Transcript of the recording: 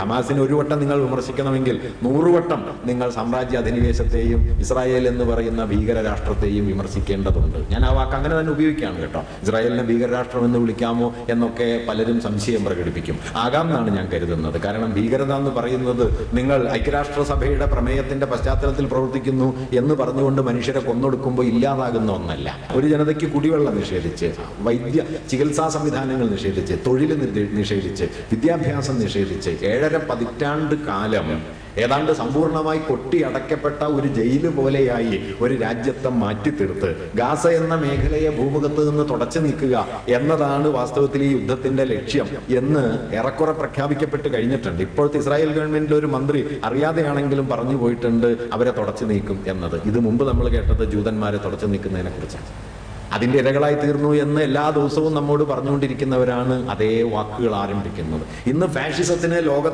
ഹമാസിനെ ഒരു വട്ടം നിങ്ങൾ വിമർശിക്കണമെങ്കിൽ നൂറുവട്ടം നിങ്ങൾ സാമ്രാജ്യ അധിനിവേശത്തെയും ഇസ്രായേൽ എന്ന് പറയുന്ന ഭീകര രാഷ്ട്രത്തെയും വിമർശിക്കേണ്ടതുണ്ട്. ഞാൻ ആ വാക്ക് അങ്ങനെ തന്നെ ഉപയോഗിക്കുകയാണ് കേട്ടോ. ഇസ്രായേലിനെ ഭീകരരാഷ്ട്രം എന്ന് വിളിക്കാമോ എന്നൊക്കെ പലരും സംശയം പ്രകടിപ്പിക്കും. ആകാം എന്നാണ് ഞാൻ കരുതുന്നത്. കാരണം ഭീകരത എന്ന് പറയുന്നത് നിങ്ങൾ ഐക്യരാഷ്ട്ര സഭയുടെ പ്രമേയത്തിന്റെ പശ്ചാത്തലത്തിൽ പ്രവർത്തിക്കുന്നു എന്ന് പറഞ്ഞുകൊണ്ട് മനുഷ്യരെ കൊന്നൊടുക്കുമ്പോൾ ഇല്ലാതാകുന്ന ഒന്നല്ല. ഒരു ജനതയ്ക്ക് കുടിവെള്ളം നിഷേധിച്ച് വൈദ്യ ചികിത്സാ സംവിധാനങ്ങൾ നിഷേധിച്ച് തൊഴിൽ നിഷേ- നിഷേധിച്ച് വിദ്യാഭ്യാസം നിഷേധിച്ച് ഏഴര പതിറ്റാണ്ട് കാലം ഏതാണ്ട് സമ്പൂർണമായി കൊട്ടി അടയ്ക്കപ്പെട്ട ഒരു ജയിൽ പോലെയായി ഒരു രാജ്യത്തെ മാറ്റിത്തീർത്ത്. ഗാസ എന്ന മേഖലയെ ഭൂമുഖത്ത് നിന്ന് തുടച്ചു നീക്കുക എന്നതാണ് വാസ്തവത്തിൽ ഈ യുദ്ധത്തിന്റെ ലക്ഷ്യം എന്ന് ഏറെക്കുറെ പ്രഖ്യാപിക്കപ്പെട്ട് കഴിഞ്ഞിട്ടുണ്ട്. ഇപ്പോഴത്തെ ഇസ്രായേൽ ഗവൺമെന്റിന്റെ ഒരു മന്ത്രി അറിയാതെയാണെങ്കിലും പറഞ്ഞു പോയിട്ടുണ്ട് അവരെ തുടച്ചു നീക്കും എന്നത്. ഇത് മുമ്പ് നമ്മൾ കേട്ടത് ജൂതന്മാരെ തുടച്ചു നീക്കുന്നതിനെ കുറിച്ചാണ്. അതിന്റെ ഇരകളായി തീർന്നു എന്ന് എല്ലാ ദിവസവും നമ്മോട് പറഞ്ഞുകൊണ്ടിരിക്കുന്നവരാണ് അതേ വാക്കുകൾ ആരംഭിക്കുന്നത്. ഇന്ന് ഫാഷിസത്തിന് ലോക